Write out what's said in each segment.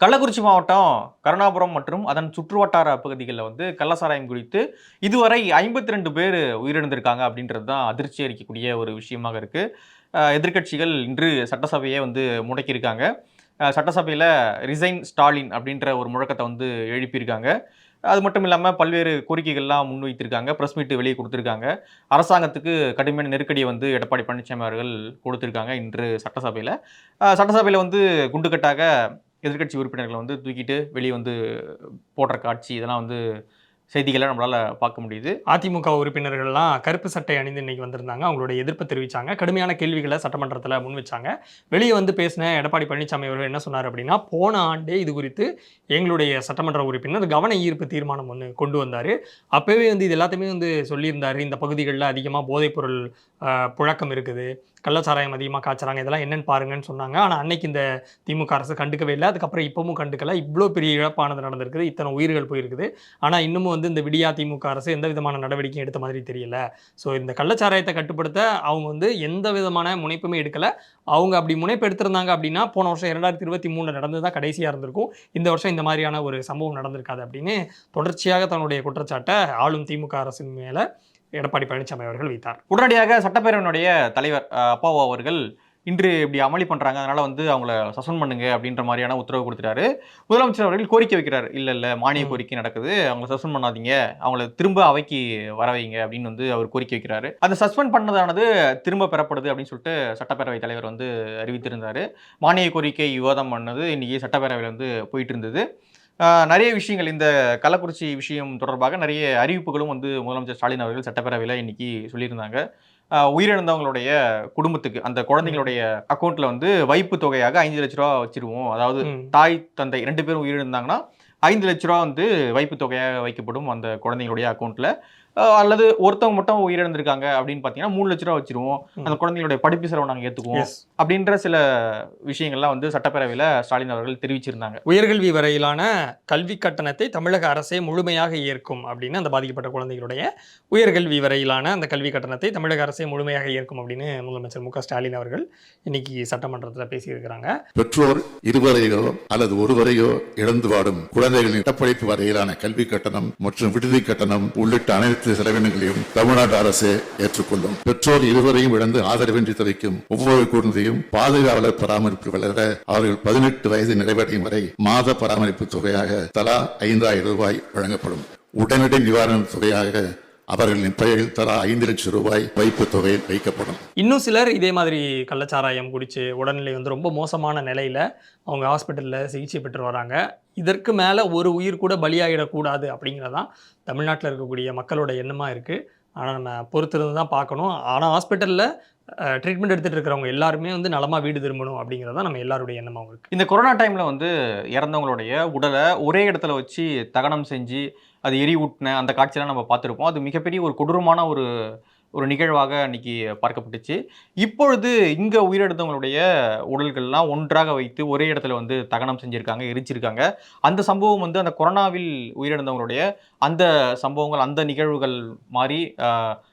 கள்ளக்குறிச்சி மாவட்டம் கருணாபுரம் மற்றும் அதன் சுற்றுவட்டார பகுதிகளில் வந்து கள்ளசாராயம் குறித்து இதுவரை ஐம்பத்தி ரெண்டு பேர் உயிரிழந்திருக்காங்க அப்படின்றது தான் அதிர்ச்சி அளிக்கக்கூடிய ஒரு விஷயமாக இருக்குது எதிர்கட்சிகள் எதிர்க்கட்சிகள் இன்று சட்டசபையை வந்து முடக்கியிருக்காங்க. சட்டசபையில் ரிசைன் ஸ்டாலின் அப்படின்ற ஒரு முழக்கத்தை வந்து எழுப்பியிருக்காங்க. அது மட்டும் இல்லாமல் பல்வேறு கோரிக்கைகள்லாம் முன்வைத்திருக்காங்க. ப்ரெஸ் மீட்டு வெளியே கொடுத்துருக்காங்க. அரசாங்கத்துக்கு கடுமையான நெருக்கடியை வந்து எடப்பாடி பழனிசாமி அவர்கள் கொடுத்துருக்காங்க இன்று சட்டசபையில். சட்டசபையில் வந்து குண்டுக்கட்டாக எதிர்க்கட்சி உறுப்பினர்களை வந்து தூக்கிட்டு வெளியே வந்து போடுற காட்சி இதெல்லாம் வந்து செய்திகளை நம்மளால் பார்க்க முடியுது. அதிமுக உறுப்பினர்கள்லாம் கருப்பு சட்டை அணிந்து இன்னைக்கு வந்திருந்தாங்க. அவங்களோட எதிர்ப்பு தெரிவித்தாங்க கடுமையான கேள்விகளை சட்டமன்றத்தில் முன் வச்சாங்க. வெளியே வந்து பேசின எடப்பாடி பழனிசாமி அவர்கள் என்ன சொன்னார் அப்படின்னா போன ஆண்டே இது குறித்து எங்களுடைய சட்டமன்ற உறுப்பினர் கவன ஈர்ப்பு தீர்மானம் ஒன்று கொண்டு வந்தார். அப்போவே வந்து இது எல்லாத்தையுமே வந்து சொல்லியிருந்தார். இந்த பகுதிகளில் அதிகமாக போதைப்பொருள் புழக்கம் இருக்குது. கள்ளச்சாராயம் அதிகமாக காய்ச்சறாங்க. இதெல்லாம் என்னென்னு பாருங்கன்னு சொன்னாங்க. ஆனால் அன்னைக்கு இந்த திமுக அரசு கண்டுக்கவே இல்லை. அதுக்கப்புறம் இப்பவும் கண்டுக்கல. இவ்வளோ பெரிய இழப்பானது நடந்திருக்குது. இத்தனை உயிர்கள் போயிருக்குது. ஆனால் இன்னமும் வந்து இந்த விடியா திமுக அரசு எந்த விதமான நடவடிக்கையும் எடுத்த மாதிரி தெரியல. ஸோ இந்த கள்ளச்சாராயத்தை கட்டுப்படுத்த அவங்க வந்து எந்த விதமான முனைப்புமே எடுக்கலை. அவங்க அப்படி முனைப்பு எடுத்திருந்தாங்க அப்படின்னா போன வருஷம் இரண்டாயிரத்தி இருபத்தி மூணில் நடந்து தான் கடைசியாக இருந்திருக்கும். இந்த வருஷம் இந்த மாதிரியான ஒரு சம்பவம் நடந்திருக்காது அப்படின்னு தொடர்ச்சியாக தன்னுடைய குற்றச்சாட்டை ஆளும் திமுக அரசின் மேலே எடப்பாடி பழனிசாமி அவர்கள் வைத்தார். உடனடியாக சட்டப்பேரவையினுடைய தலைவர் அப்பாவோ அப்பாவு அவர்கள் இன்று இப்படி அமளி பண்ணுறாங்க அதனால் வந்து அவங்கள சஸ்பெண்ட் பண்ணுங்க அப்படின்ற மாதிரியான உத்தரவு கொடுத்துட்டாரு. முதலமைச்சர் அவர்கள் கோரிக்கை வைக்கிறார். இல்லை இல்லை மானிய. கோரிக்கை நடக்குது. அவங்கள சஸ்பெண்ட் பண்ணாதீங்க. அவங்கள திரும்ப அவைக்கு வர வைங்க அப்படின்னு வந்து அவர் கோரிக்கை வைக்கிறாரு. அந்த சஸ்பெண்ட் பண்ணதானது திரும்ப பெறப்படுது அப்படின்னு சொல்லிட்டு சட்டப்பேரவை தலைவர் வந்து அறிவித்திருந்தார். மானிய கோரிக்கை விவாதம் பண்ணது இன்னைக்கு சட்டப்பேரவையில் வந்து போயிட்டு இருந்தது. நிறைய விஷயங்கள் இந்த கள்ளக்குறிச்சி விஷயம் தொடர்பாக நிறைய அறிவிப்புகளும் வந்து முதலமைச்சர் ஸ்டாலின் அவர்கள் சட்டப்பேரவையில் இன்னைக்கு சொல்லியிருந்தாங்க. உயிரிழந்தவங்களுடைய குடும்பத்துக்கு அந்த குழந்தைங்களுடைய அக்கௌண்ட்ல வந்து வைப்பு தொகையாக ஐந்து லட்ச ரூபா வச்சிருவோம் அதாவது. தாய் தந்தை ரெண்டு பேரும் உயிரிழந்தாங்கன்னா ஐந்து லட்ச ரூபா வந்து வைப்பு தொகையாக வைக்கப்படும் அந்த குழந்தைங்களுடைய அக்கௌண்ட்ல அல்லது ஒருத்தவங்க மட்டும் உயிரிழந்திருக்காங்க அப்படின்னு பார்த்தீங்கன்னா மூணு லட்ச ரூபா வச்சிருவோம். அந்த குழந்தைங்களுடைய படிப்பு செலவை நாங்கள் ஏற்றுக்குவோம் அப்படின்ற சில விஷயங்கள்லாம் வந்து சட்டப்பேரவையில் ஸ்டாலின் அவர்கள் தெரிவிச்சிருந்தாங்க. உயர்கல்வி வரையிலான கல்வி கட்டணத்தை தமிழக அரசே முழுமையாக ஏற்கும் அப்படின்னு அந்த பாதிக்கப்பட்ட குழந்தைகளுடைய உயர்கல்வி வரையிலான அந்த கல்வி கட்டணத்தை தமிழக அரசே முழுமையாக ஏற்கும் அப்படின்னு முதலமைச்சர் மு க ஸ்டாலின் அவர்கள் இன்னைக்கு சட்டமன்றத்தில் பேசியிருக்கிறாங்க. பெற்றோர் இருவரையோ அல்லது ஒருவரையோ இழந்து வாடும் குழந்தைகளின் பட்டப்படிப்பு வரையிலான கல்வி கட்டணம் மற்றும் விடுதி கட்டணம் உள்ளிட்ட அனைத்து செலவினங்களையும் தமிழ்நாடு அரசு ஏற்றுக்கொள்ளும். பெற்றோர் இருவரையும் இழந்து ஆதரவின்றி தவிக்கும் ஒவ்வொரு குழந்தையும் பாதுகாவலர் பராமரிப்பு வளர அவர்கள் பதினெட்டு வயது நிறைவடையும் வரை மாத பராமரிப்பு தொகையாக தலா ஐந்தாயிரம் ரூபாய் வழங்கப்படும். உடனடி நிவாரண தொகையாக அவர்களின் பெயரில் தலா ஐந்து லட்சம் ரூபாய் வைப்பு தொகை வைக்கப்படும். இன்னும் சிலர் இதே மாதிரி கள்ளச்சாராயம் குடிச்சு உடல்நிலை வந்து ரொம்ப மோசமான நிலையில் அவங்க ஹாஸ்பிட்டலில் சிகிச்சை பெற்று வராங்க. இதற்கு மேலே ஒரு உயிர் கூட பலியாகிடக்கூடாது அப்படிங்கிறதான் தமிழ்நாட்டில் இருக்கக்கூடிய மக்களோட எண்ணமாக இருக்குது ஆனால் நம்ம பொறுத்திருந்து தான் பார்க்கணும். ஆனால் ஹாஸ்பிட்டலில் ட்ரீட்மெண்ட் எடுத்துகிட்டு இருக்கிறவங்க எல்லாருமே வந்து நலமாக வீடு திரும்பணும் அப்படிங்கிறது தான் நம்ம எல்லாருடைய எண்ணமாகவும் இருக்குது இந்த கொரோனா டைம்ல வந்து இறந்தவங்களுடைய உடலை ஒரே இடத்துல வச்சு தகனம் செஞ்சு அது எரிவூட்டின அந்த காட்சியெல்லாம் நம்ம பார்த்துருப்போம். அது மிகப்பெரிய ஒரு கொடூரமான ஒரு ஒரு நிகழ்வாக அன்னைக்கு பார்க்கப்பட்டுச்சு. இப்பொழுது இங்கே உயிரிழந்தவங்களுடைய உடல்கள்லாம் ஒன்றாக வைத்து ஒரே இடத்துல வந்து தகனம் செஞ்சுருக்காங்க எரிச்சிருக்காங்க. அந்த சம்பவம் வந்து அந்த கொரோனாவில் உயிரிழந்தவங்களுடைய அந்த சம்பவங்கள் அந்த நிகழ்வுகள் மாதிரி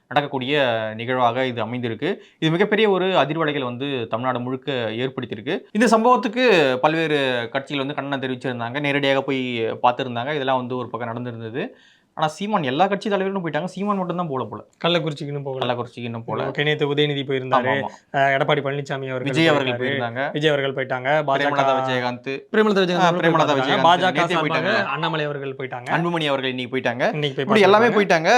நடக்கக்கூடிய நிகழ்வாக இது அமைந்திருக்கு. இது மிகப்பெரிய ஒரு அதிர்வலைகள் வந்து தமிழ்நாடு முழுக்க ஏற்படுத்தியிருக்கு. இந்த சம்பவத்துக்கு பல்வேறு கட்சிகள் வந்து கண்டனம் தெரிவிச்சிருந்தாங்க. நேரடியாக போய் பார்த்துருந்தாங்க. இதெல்லாம் வந்து ஒரு பக்கம் நடந்திருந்தது. ஆனால் சீமான் எல்லா கட்சி தலைவர்களும் போயிட்டாங்க. சீமான் மட்டும் தான் போல போல. கள்ளக்குறிச்சிக்குன்னு போகல. கள்ளக்குறிச்சிக்கு இன்னும் போல. ஓகே நேற்று உதயநிதி போயிருந்தாரு. எடப்பாடி பழனிசாமி அவர்கள் விஜய் அவர்கள். போயிருந்தாங்க. விஜய் அவர்கள் போயிட்டாங்க. பாஜக விஜயகாந்த். பிரேமலதா விஜயகாந்த் பிரேமலதா. விஜயகாந்த். பாஜக போயிட்டாங்க. அண்ணாமலை அவர்கள் போயிட்டாங்க. அன்புமணி அவர்கள் இன்னைக்கு போயிட்டாங்க. இன்னைக்கு எல்லாமே போயிட்டாங்க.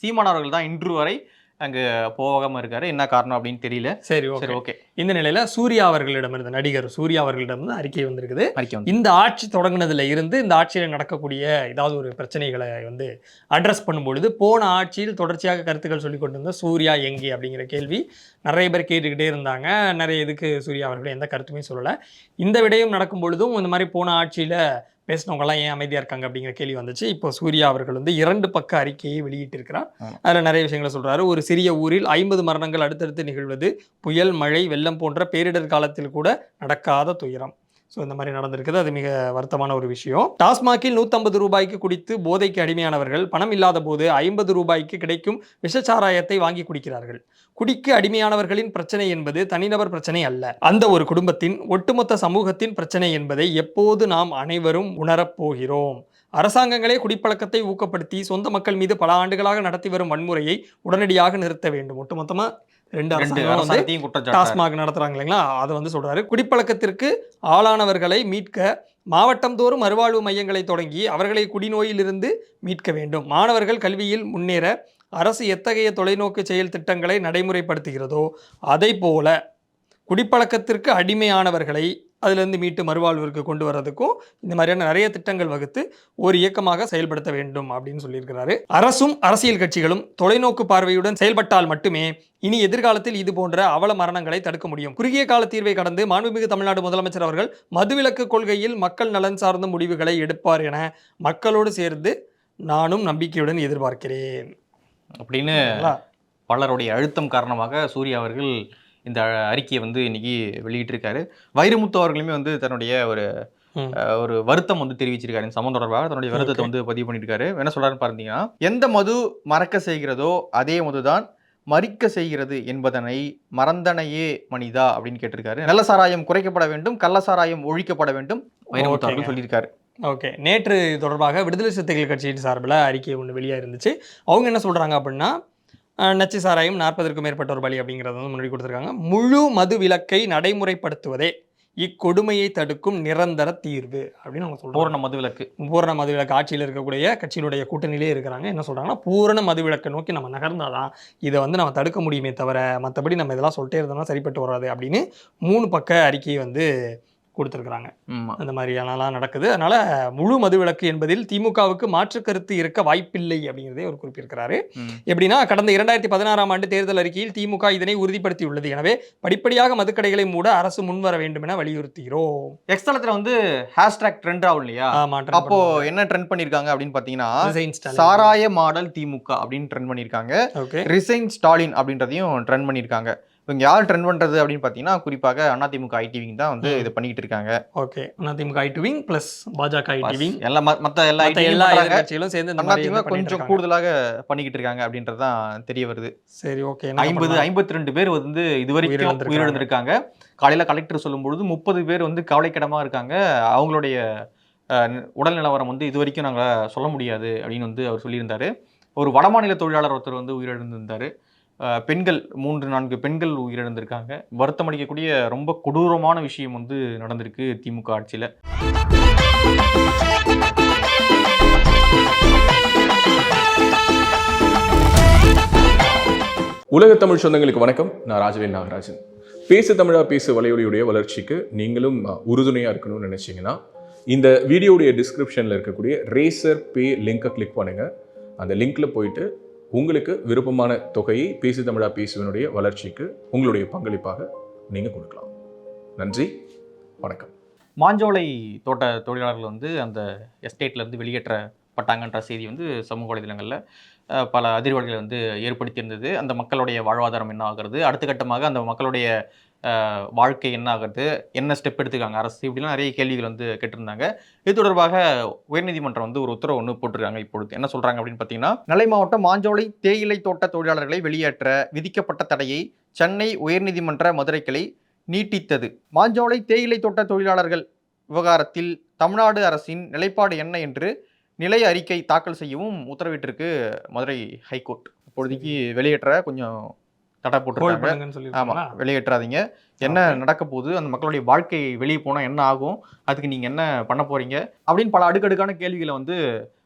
சீமான் அவர்கள் தான் இன்று வரை அங்க போகாம இருக்காரு. என்ன காரணம் அப்படின்னு தெரியல. சரி ஓகே ஓகே இந்த நிலையில சூர்யா அவர்களிடமிருந்து நடிகர் சூர்யா அவர்களிடமிருந்து அறிக்கை வந்திருக்குது. அறிக்கை இந்த ஆட்சி தொடங்குனதுல இருந்து இந்த ஆட்சியில் நடக்கக்கூடிய ஏதாவது ஒரு பிரச்சனைகளை வந்து அட்ரஸ் பண்ணும்பொழுது போன ஆட்சியில் தொடர்ச்சியாக கருத்துக்கள் சொல்லி கொண்டு இருந்த சூர்யா எங்கே அப்படிங்கிற கேள்வி நிறைய பேர் கேட்டுக்கிட்டே இருந்தாங்க. நிறைய இதுக்கு சூர்யா அவர்கள் எந்த கருத்துமே சொல்லலை. இந்த விடயம் நடக்கும் பொழுதும் இந்த மாதிரி போன ஆட்சியில் பேசினவங்கலாம் ஏன் அமைதியாக இருக்காங்க அப்படிங்கிற கேள்வி வந்துச்சு. இப்போ சூர்யா அவர்கள் வந்து இரண்டு பக்க அறிக்கையை வெளியிட்டிருக்கிறார். அதில் நிறைய விஷயங்களை சொல்றாரு. ஒரு சிறிய ஊரில் ஐம்பது மரணங்கள் அடுத்தடுத்து நிகழ்வது புயல் மழை வெள்ளம் போன்ற பேரிடர் காலத்தில் கூட நடக்காத துயரம். ஸோ இந்த மாதிரி நடந்திருக்குது. அது மிக வருத்தமான ஒரு விஷயம். டாஸ்மாகில் நூற்றம்பது ரூபாய்க்கு குடித்து போதைக்கு அடிமையானவர்கள் பணம் இல்லாத போது ஐம்பது ரூபாய்க்கு கிடைக்கும் விஷச்சாராயத்தை வாங்கி குடிக்கிறார்கள். குடிக்கு அடிமையானவர்களின் பிரச்சனை என்பது தனிநபர் பிரச்சனை அல்ல. அந்த ஒரு குடும்பத்தின் ஒட்டுமொத்த சமூகத்தின் பிரச்சனை என்பதை எப்போது நாம் அனைவரும் உணரப் போகிறோம். அரசாங்கங்களே குடிப்பழக்கத்தை ஊக்கப்படுத்தி சொந்த மக்கள் மீது பல ஆண்டுகளாக நடத்தி வரும் வன்முறையை உடனடியாக நிறுத்த வேண்டும். ஒட்டுமொத்தமாக ரெண்டு அரசாங்கத்தையும் டாஸ்மாக் நடத்துறாங்க இல்லைங்களா? அதை வந்து சொல்றாரு. குடிப்பழக்கத்திற்கு ஆளானவர்களை மீட்க மாவட்டம் தோறும் மறுவாழ்வு மையங்களை தொடங்கி அவர்களை குடிநோயிலிருந்து மீட்க வேண்டும். மாணவர்கள் கல்வியில் முன்னேற அரசு எத்தகைய தொலைநோக்கு செயல் திட்டங்களை நடைமுறைப்படுத்துகிறதோ அதை போல குடிப்பழக்கத்திற்கு அடிமையானவர்களை அதிலிருந்து மீட்டு மறுவாழ்விற்கு கொண்டு வர்றதுக்கும் இந்த மாதிரியான நிறைய திட்டங்கள் வகுத்து ஒரு இயக்கமாக செயல்படுத்த வேண்டும் அப்படின்னு சொல்லியிருக்கிறாரு. அரசும் அரசியல் கட்சிகளும் தொலைநோக்கு பார்வையுடன் செயல்பட்டால் மட்டுமே இனி எதிர்காலத்தில் இது போன்ற அவல மரணங்களை தடுக்க முடியும். குறுகிய கால தீர்வை கடந்து மாண்புமிகு தமிழ்நாடு முதலமைச்சர் அவர்கள் மதுவிலக்கு கொள்கையில் மக்கள் நலன் சார்ந்த முடிவுகளை எடுப்பார் என மக்களோடு சேர்ந்து நானும் நம்பிக்கையுடன் எதிர்பார்க்கிறேன். அப்படின்னு? பலருடைய அழுத்தம் காரணமாக சூர்யா அவர்கள் இந்த அறிக்கையை வந்து இன்னைக்கு வெளியிட்டிருக்காரு. வைரமுத்து அவர்களுமே வந்து தன்னுடைய ஒரு ஒரு வருத்தம் வந்து தெரிவிச்சிருக்காரு. இந்த சம்பவம் தொடர்பாக தன்னுடைய வருத்தத்தை. வந்து பதிவு பண்ணியிருக்காரு. என்ன சொல்றாருன்னு பார்த்தீங்கன்னா எந்த மது மறக்க செய்கிறதோ அதே மதுதான் மறிக்க செய்கிறது என்பதனை மறந்தனையே மனிதா அப்படின்னு கேட்டிருக்காரு. நல்ல சாராயம் குறைக்கப்பட வேண்டும் கள்ள சாராயம் ஒழிக்கப்பட வேண்டும் வைரமுத்து அவர்கள். சொல்லியிருக்காரு. ஓகே. நேற்று இது தொடர்பாக விடுதலை சிறுத்தைகள் கட்சியின் சார்பில் அறிக்கை ஒன்று வெளியாக இருந்துச்சு அவங்க என்ன சொல்கிறாங்க அப்படின்னா நச்சு சாராயம் நாற்பதற்கும் மேற்பட்டோர் பலி அப்படிங்கிறத வந்து முன்னாடி கொடுத்துருக்காங்க. முழு மது விலக்கை நடைமுறைப்படுத்துவதே இக்கொடுமையை தடுக்கும் நிரந்தர தீர்வு அப்படின்னு அவங்க சொல்றாங்க. பூரண மதுவிலக்கு. பூரண மதுவிலக்கு ஆட்சியில் இருக்கக்கூடிய கட்சியினுடைய கூட்டணியிலே இருக்கிறாங்க. என்ன சொல்றாங்கன்னா பூரண மதுவிலக்கை நோக்கி நம்ம நகர்ந்தாதான் இதை வந்து நம்ம தடுக்க முடியுமே தவிர மற்றபடி நம்ம இதெல்லாம் சொல்லிட்டே இருந்தோம்னா சரிப்பட்டு வராது அப்படின்னு மூணு பக்க அறிக்கையை வந்து கொடுத்துருக்குறாங்க. அந்த மாதிரியானலாம் நடக்குது. அதனால முழு மதுவிலக்கு என்பதில் திமுகவுக்கு மாற்று கருத்து இருக்க வாய்ப்பில்லை அப்படிங்கிறதே அவர் குறிப்பிட்டிருக்கிறாரு. ம். எப்படின்னா கடந்த இரண்டாயிரத்தி பதினாறாம் ஆண்டு தேர்தல் அறிக்கையில் திமுக இதனை உறுதிப்படுத்தியுள்ளது. எனவே படிப்படியாக மதுக்கடைகளை மூட அரசு முன்வர வேண்டும் என வலியுறுத்துகிறோம். எக்ஸ்தலத்துல வந்து ஹேஷ்டாக் ட்ரெண்ட் ஆகும் இல்லையா? அப்போ. என்ன ட்ரெண்ட் பண்ணிருக்காங்க அப்படின்னு Stalin. சாராய மாடல் திமுக அப்படின்னு ட்ரெண்ட் பண்ணிருக்காங்க. Okay. ரிசைன் ஸ்டாலின் அப்படின்றதையும் ட்ரெண்ட் இவங்க யார் ட்ரெண்ட் பண்றது அப்படின்னு பாத்தீங்கன்னா குறிப்பாக அதிமுக ஐடிவிங் தான் வந்து. இதை பண்ணிட்டு இருக்காங்க. Okay. AIADMK I wing plus BJP I wing எல்லா மத்த எல்லா எல்லா. எதிர்க்கட்சிகளும் சேர்ந்து அதிமுக கொஞ்சம். கூடுதலாக பண்ணிக்கிட்டு இருக்காங்க அப்படின்றதுதான் தெரிய வருது. சரி ஓகே. ஐம்பது ஐம்பத்தி ரெண்டு பேர் வந்து இதுவரைக்கும் உயிரிழந்திருக்காங்க. காலையில கலெக்டர் சொல்லும் பொழுது முப்பது பேர் வந்து கவலைக்கிடமா இருக்காங்க. அவங்களுடைய உடல் நிலவரம் வந்து இது வரைக்கும் நாங்க சொல்ல முடியாது அப்படின்னு வந்து அவர் சொல்லியிருந்தாரு. ஒரு வடமாநில தொழிலாளர் ஒருத்தர் வந்து உயிரிழந்திருந்தாரு. பெண்கள் மூன்று நான்கு பெண்கள் உயிரிழந்திருக்காங்க. வருத்தம் அளிக்கக்கூடிய ரொம்ப கொடூரமான விஷயம் வந்து நடந்திருக்கு திமுக ஆட்சியில். உலக தமிழ் சொந்தங்களுக்கு வணக்கம். நான் ராஜவேல் நாகராஜன். பேசு தமிழா பேசு வலையொலியுடைய வளர்ச்சிக்கு நீங்களும் உறுதுணையாக இருக்கணும்னு நினச்சிங்கன்னா இந்த வீடியோடைய டிஸ்கிரிப்ஷனில் இருக்கக்கூடிய ரேசர் பே லிங்கை கிளிக் பண்ணுங்கள் அந்த லிங்கில் போயிட்டு உங்களுக்கு விருப்பமான தொகையை பேசு தமிழா பேசுவனுடைய வளர்ச்சிக்கு உங்களுடைய பங்களிப்பாக நீங்க கொடுக்கலாம். நன்றி வணக்கம். மாஞ்சோலை தோட்ட தொழிலாளர்கள் வந்து அந்த எஸ்டேட்ல இருந்து வெளியேற்றப்பட்டாங்கன்ற செய்தி வந்து சமூக வலைதளங்களில் பல அதிர்வலைகளை வந்து ஏற்படுத்தியிருந்தது. அந்த மக்களுடைய வாழ்வாதாரம் என்ன ஆகிறது? அடுத்த கட்டமாக அந்த மக்களுடைய வாழ்க்கை என்ன ஆகுறது என்ன ஸ்டெப் எடுத்துக்காங்க அரசு இப்படிலாம் நிறைய கேள்விகள் வந்து கேட்டிருந்தாங்க. இது தொடர்பாக உயர்நீதிமன்றம் வந்து ஒரு உத்தரவு ஒன்று போட்டிருக்காங்க இப்பொழுது. என்ன சொல்றாங்க அப்படின்னு பார்த்தீங்கன்னா நெல்லை மாவட்டம் மாஞ்சோலை தேயிலை தோட்ட தொழிலாளர்களை வெளியேற்ற விதிக்கப்பட்ட தடையை சென்னை உயர்நீதிமன்ற மதுரை கிளை நீட்டித்தது. மாஞ்சோலை தேயிலை தோட்ட தொழிலாளர்கள் விவகாரத்தில் தமிழ்நாடு அரசின் நிலைப்பாடு என்ன என்று நிலை அறிக்கை தாக்கல் செய்யவும் உத்தரவிட்டிருக்கு மதுரை ஹைகோர்ட். இப்பொழுதைக்கு வெளியேற்ற கொஞ்சம் தடை ஹோல்ட் போட்டிருக்காங்க பண்ணுங்கன்னு ஆமா சொல்லியிருக்காங்களா வெளியேற்றாதீங்க. என்ன நடக்க போகுது அந்த மக்களுடைய வாழ்க்கை வெளியே போனா என்ன ஆகும்? அதுக்கு நீங்க என்ன பண்ண போறீங்க? அப்படின்னு பல அடுக்கடுக்கான கேள்விகளை வந்து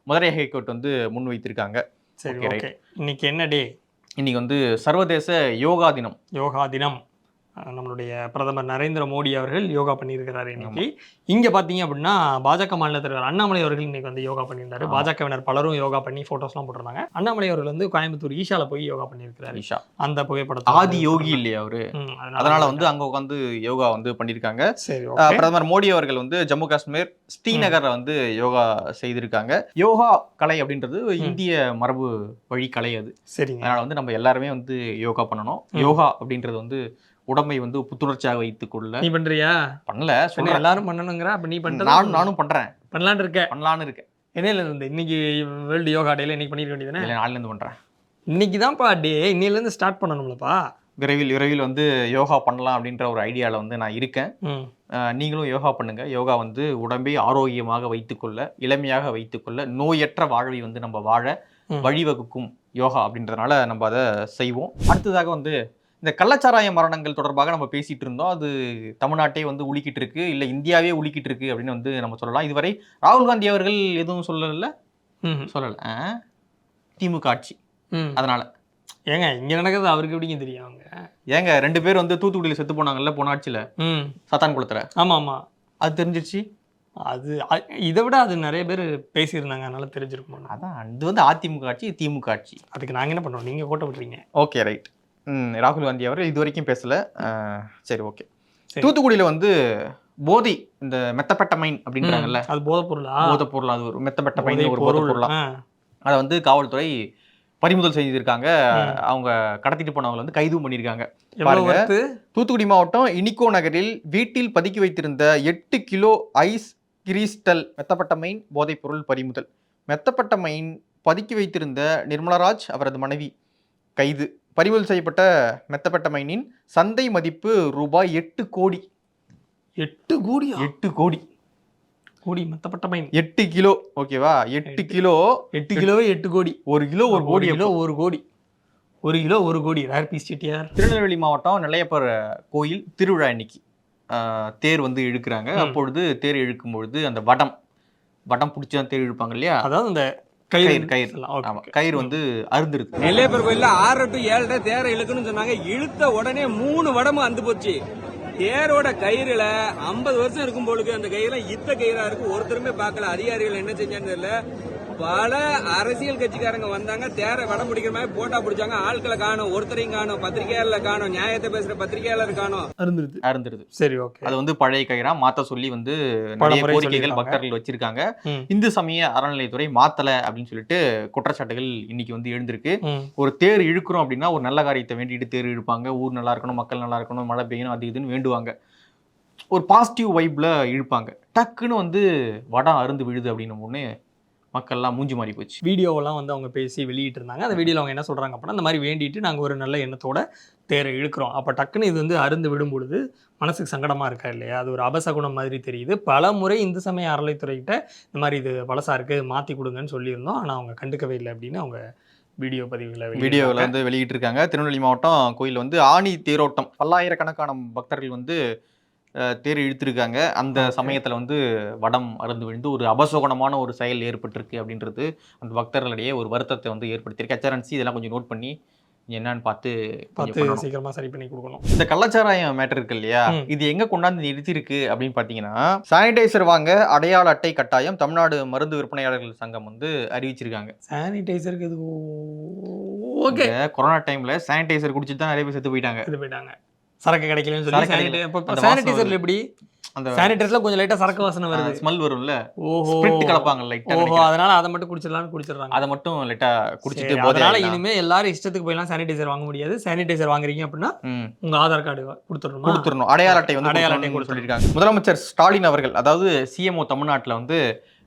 மதுரை ஹைகோர்ட் வந்து முன்வைத்திருக்காங்க. சரி Okay, right. ஓகே இன்னைக்கு என்ன டே? இன்னைக்கு வந்து சர்வதேச யோகா தினம். யோகா தினம். நம்மளுடைய பிரதமர் நரேந்திர மோடி அவர்கள் யோகா பண்ணியிருக்கிறாரு இன்னைக்கு. இங்க பாத்தீங்க அப்படின்னா பாஜக மாநில தலைவர் அண்ணாமலை அவர்கள் இன்னைக்கு வந்து யோகா பண்ணியிருந்தாரு. பாஜகவினர் பலரும் யோகா பண்ணி போட்டோஸ்லாம் போட்டிருந்தாங்க. அண்ணாமலை அவர்கள் வந்து கோயம்புத்தூர் ஈஷால போய் யோகா பண்ணியிருக்கிறாரு. ஈஷா. அந்த புகைப்படத்தை ஆதி யோகி இல்லையா அவரு? அதனால வந்து அங்க உட்காந்து யோகா வந்து பண்ணியிருக்காங்க. சரி பிரதமர் மோடி அவர்கள் வந்து ஜம்மு காஷ்மீர் ஸ்ரீநகர்ல வந்து யோகா செய்திருக்காங்க. யோகா கலை அப்படின்றது இந்திய மரபு வழி கலை அது. சரிங்க. அதனால வந்து நம்ம எல்லாருமே வந்து யோகா பண்ணணும். யோகா அப்படின்றது வந்து உடம்பை வந்து புத்துணர்ச்சியாக வைத்துக் கொள்ள. நீ பண்றியா? பண்ணல. சொல்றேன். எல்லாரும் பண்ணணுங்கிற அப்ப நீ பண்ணிட்டு நானும் நானும் பண்றேன். பண்ணலான்னு இருக்க. பண்ணலான்னு இருக்கேன். என்னையில இருந்து இன்னைக்கு வேர்ல்டு யோகா டேல இன்னைக்கு பண்ணிருக்க வேண்டியதானே இல்லை நாளில இருந்து பண்றேன். இன்னைக்கு தான்ப்பா டே. இன்னையில இருந்து ஸ்டார்ட் பண்ணணும்லப்பா. விரைவில் விரைவில் வந்து யோகா பண்ணலாம் அப்படின்ற ஒரு ஐடியாவில் வந்து நான் இருக்கேன். நீங்களும் யோகா பண்ணுங்க. யோகா வந்து உடம்பை ஆரோக்கியமாக வைத்துக்கொள்ள இளமையாக வைத்துக்கொள்ள நோயற்ற வாழ்வை வந்து நம்ம வாழ. வழிவகுக்கும் யோகா அப்படின்றதுனால நம்ம அதை செய்வோம். அடுத்ததாக வந்து இந்த கள்ளச்சாராய மரணங்கள் தொடர்பாக நம்ம பேசிட்டு இருந்தோம். அது தமிழ்நாட்டே வந்து உலுக்கிட்டு இருக்கு. இல்லை இந்தியாவே உலுக்கிட்டு இருக்கு அப்படின்னு வந்து நம்ம சொல்லலாம். இதுவரை ராகுல் காந்தி அவர்கள் எதுவும் சொல்லல? ம் சொல்லல? திமுக ஆட்சி. ம். அதனால. ஏங்க இங்க நடக்கிறது அவருக்கு எப்படிங்க தெரியும் அவங்க ஏங்க ரெண்டு பேர் வந்து தூத்துக்குடியில் செத்து போனாங்கல்ல போன ஆட்சியில்? ம். சத்தான் குளத்துல ஆமா ஆமா அது தெரிஞ்சிருச்சு? அது இதை விட அது நிறைய பேர் பேசியிருந்தாங்க. அதனால தெரிஞ்சிருக்குமா அதான் இது வந்து அதிமுக ஆட்சி திமுக ஆட்சி. அதுக்கு நாங்க என்ன பண்றோம் நீங்க கோட்டை விட்டுறீங்க. Okay right. ராகுல் காந்தி அவர் இது வரைக்கும் பேசல சரி ஓகே. தூத்துக்குடியில வந்து போதை இந்த மெத்தப்பெட்டமைன் அப்படின்றாங்கல்ல. அது போதைப் பொருளா? போதைப் பொருள் அது ஒரு மெத்தப்பெட்டமைன் போதைப் ஒரு பொருள். அதை வந்து காவல்துறை பறிமுதல் செய்திருக்காங்க. ம். அவங்க கடத்திட்டு போனவங்களை வந்து கைதும் பண்ணியிருக்காங்க. பாருங்க. தூத்துக்குடி மாவட்டம் இனிக்கோ நகரில் வீட்டில் பதுக்கி வைத்திருந்த எட்டு கிலோ ஐஸ் கிரிஸ்டல் மெத்தப்பட்டமைன் போதைப் பொருள் பறிமுதல். மெத்தப்பட்டமைன் பதுக்கி வைத்திருந்த நிர்மலராஜ் அவரது மனைவி கைது. பறிமுதல் செய்யப்பட்ட மெத்தப்பட்டமைனின் சந்தை மதிப்பு ரூபாய் எட்டு கோடி. எட்டு கோடியா? எட்டு கோடி. கோடி மத்தப்பட்ட பையன் எட்டு கிலோ ஓகேவா? எட்டு. கிலோ எட்டு கிலோவே எட்டு கோடி. ஒரு கிலோ ஒரு கோடி கிலோ ஒரு கோடி. ஒரு கிலோ ஒரு கோடி. ரேர் பீஸ் செட்டியார் திருநெல்வேலி மாவட்டம் நெல்லையப்பர் கோயில் திருவிழா இன்னைக்கு ஆஹ் தேர் வந்து இழுக்கிறாங்க. அப்பொழுது தேர் இழுக்கும் பொழுது அந்த வடம் வடம் பிடிச்சி தான் தேர் இழுப்பாங்க இல்லையா? அதாவது அந்த கயிறு கயிறு, கயிறு. ஆமா வந்து அருந்துருது நெல்லையப்பர் கோயில்ல ஆறு டு ஏழரை தேரை இழுக்கணும்னு சொன்னாங்க. இழுத்த உடனே மூணு வடமும் அந்து போச்சு. தேரோட கயிறுல ஐம்பது வருஷம் இருக்கும் பொழுது அந்த கயிறுல இத்த கயிறா இருக்கு. ஒருத்தருமே பார்க்கல. அதிகாரிகள் என்ன செஞ்சான்னு தெரியல. பல அரசியல் கட்சிக்காரங்க வந்தாங்க தேரை வடம் பிடிக்கிற மாதிரி போட்டா பிடிச்சாங்க. ஆட்களை காணும் ஒருத்தரையும் காணும் பத்திரிகையாளர் காணும் நியாயத்தை பேசுற பத்திரிகையாளர் காணும். அருந்துருது. அருந்துருது. சரி ஓகே. அது வந்து பழைய கயிறா மாத்த சொல்லி வந்து நிறைய கோரிக்கைகள். பக்தர்கள் வச்சிருக்காங்க. இந்து சமய அறநிலையத்துறை மாத்தல அப்படின்னு சொல்லிட்டு குற்றச்சாட்டுகள் இன்னைக்கு வந்து எழுந்திருக்கு. ஒரு தேர் இழுக்கிறோம் அப்படின்னா ஒரு நல்ல காரியத்தை வேண்டிட்டு தேர் இழுப்பாங்க. ஊர் நல்லா இருக்கணும் மக்கள் நல்லா இருக்கணும் மழை பெய்யணும் அது இதுன்னு வேண்டுவாங்க. ஒரு பாசிட்டிவ் வைப்ல இழுப்பாங்க. டக்குன்னு வந்து வடம் அருந்து விழுது அப்படின்னு ஒன்று மக்கள்லாம் மூஞ்சி மாறி போச்சு. வீடியோவெல்லாம் வந்து அவங்க பேசி வெளியிட்டு இருந்தாங்க அந்த வீடியோவில் அவங்க என்ன சொல்றாங்க அப்படின்னா இந்த மாதிரி வேண்டிட்டு நாங்கள் ஒரு நல்ல எண்ணத்தோட தேரை இழுக்கிறோம். அப்போ டக்குன்னு இது வந்து அருந்து விடும் பொழுது மனசுக்கு சங்கடமா இருக்கா இல்லையா? அது ஒரு அபசகுணம் மாதிரி தெரியுது. பல முறை இந்து சமய அறளைத்துறைகிட்ட இந்த மாதிரி இது பழசா இருக்கு மாத்தி கொடுங்கன்னு சொல்லியிருந்தோம். ஆனால் அவங்க கண்டுக்கவே இல்லை அப்படின்னு அவங்க வீடியோ பதிவுகளை வீடியோவில். வந்து வெளியிட்டிருக்காங்க. திருநெல்வேலி மாவட்டம் கோயில் வந்து ஆணி தேரோட்டம். பல்லாயிரக்கணக்கான பக்தர்கள் வந்து தேர் இழுத்திருக்காங்க. அந்த. சமயத்தில் வந்து வடம் அருந்து விழுந்து ஒரு அபசோகனமான ஒரு செயல் ஏற்பட்டிருக்கு அப்படின்றது அந்த பக்தர்களிடையே ஒரு வருத்தத்தை வந்து ஏற்படுத்தியிருக்கு. ஹெச்ஆர்என்சி இதெல்லாம் கொஞ்சம் நோட் பண்ணி என்னன்னு பார்த்து பார்த்து. சீக்கிரமா சரி பண்ணி கொடுக்கணும். இந்த கள்ளச்சாராயம் மேட்டர் இருக்கு இல்லையா. இது எங்க கொண்டாந்து நிறுத்திருக்கு அப்படின்னு பாத்தீங்கன்னா சானிடைசர் வாங்க அடையாள அட்டை கட்டாயம் தமிழ்நாடு மருந்து விற்பனையாளர்கள் சங்கம் வந்து அறிவிச்சிருக்காங்க. சானிடைசருக்கு இது ஓகே. கொரோனா டைம்ல சானிடைசர் குடிச்சிட்டு தான் நிறைய பேர் செத்து போயிட்டாங்க. இது போயிட்டாங்க. சரக்கு கிடைக்கலன்னு சொல்லி சானிடைசர்ல. எப்படி? அந்த சானிடைசர்ல கொஞ்சம் லைட்டா சரக்கு வாசனை வருது. ஸ்மெல் வரும்ல. ஓஹோ. ஸ்பிரிட் கலப்பாங்க லைட்டா ஓஹோ அதனால அதை மட்டும் குடிச்சிடலாம்னு குடிச்சிடுறாங்க. அதை மட்டும் லைட்டா குடிச்சிட்டு அதனால. இனிமே எல்லாரும் இஷ்டத்துக்கு போயெல்லாம் சானிடைசர் வாங்க முடியாது. சானிடைசர் வாங்குறீங்க அப்படின்னா உங்க ஆதார் கார்டு கொடுத்துடணுமா? கொடுத்துடணும். அடையாள அட்டை வந்து அடையாள அட்டை. சொல்லியிருக்காங்க முதலமைச்சர் ஸ்டாலின் அவர்கள் அதாவது சிஎம்ஓ தமிழ்நாட்டுல வந்து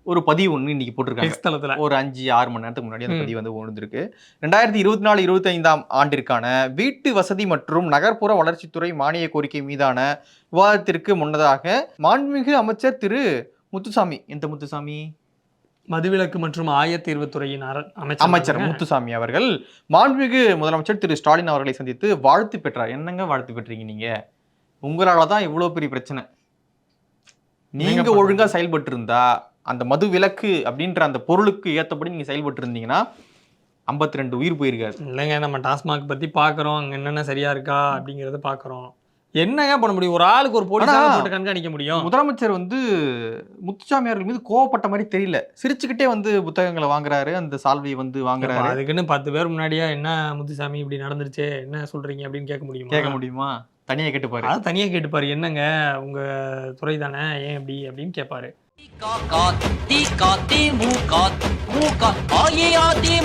ஒரு பதிவு ஒண்ணு இன்னைக்கு போட்டிருக்காங்க. ஒரு அஞ்சு ஆறு மணி நேரத்துக்கு முன்னாடி அந்த. பதிவு வந்து விழுந்திருக்கு ரெண்டாயிரத்தி இருபத்தி நாலு இருபத்தி ஐந்தாம் ஆண்டிற்கான வீட்டு வசதி மற்றும் நகர்ப்புற வளர்ச்சித்துறை மானிய கோரிக்கை மீதான விவாதத்திற்கு முன்னதாக மாண்புமிகு அமைச்சர் திரு முத்துசாமி எந்த முத்துசாமி? மதுவிலக்கு மற்றும் ஆயத்தீர்வுத்துறையின் அமைச்சர் அமைச்சர் முத்துசாமி அவர்கள் மாண்புமிகு முதலமைச்சர் திரு ஸ்டாலின் அவர்களை சந்தித்து வாழ்த்து பெற்றார். என்னங்க வாழ்த்து பெற்றீங்க நீங்க? உங்களால தான் இவ்வளவு பெரிய பிரச்சனை. நீங்க? ஒழுங்கா செயல்பட்டு இருந்தா அந்த மது விலக்கு அப்படின்ற அந்த பொருளுக்கு ஏத்தபடி நீங்க செயல்பட்டு இருந்தீங்கன்னா 52 ரெண்டு உயிர் போயிருக்காது. இல்லைங்க நம்ம டாஸ்மாக் பத்தி பாக்குறோம். அங்க என்னென்ன சரியா இருக்கா அப்படிங்கறத பாக்குறோம். என்னங்க பண்ண முடியும்? ஒரு ஆளுக்கு ஒரு போட்டு கண்காணிக்க முடியும். முதலமைச்சர் வந்து முத்துசாமி அவர்கள் மீது கோவப்பட்ட மாதிரி தெரியல. சிரிச்சுக்கிட்டே வந்து புத்தகங்களை வாங்குறாரு. அந்த சால்வையை வந்து வாங்குறாரு. அதுக்குன்னு பத்து பேர் முன்னாடியா என்ன முத்துசாமி இப்படி நடந்துருச்சு என்ன சொல்றீங்க அப்படின்னு கேட்க முடியுமா? கேட்க முடியுமா? தனியா கேட்டுப்பாரு. அதான் தனியா கேட்டுப்பாரு. என்னங்க உங்க துறை தானே ஏன் இப்படி அப்படின்னு கேட்பாரு. காத் தி காத்தி மூ காத் மூ கா ஆயே ஆதி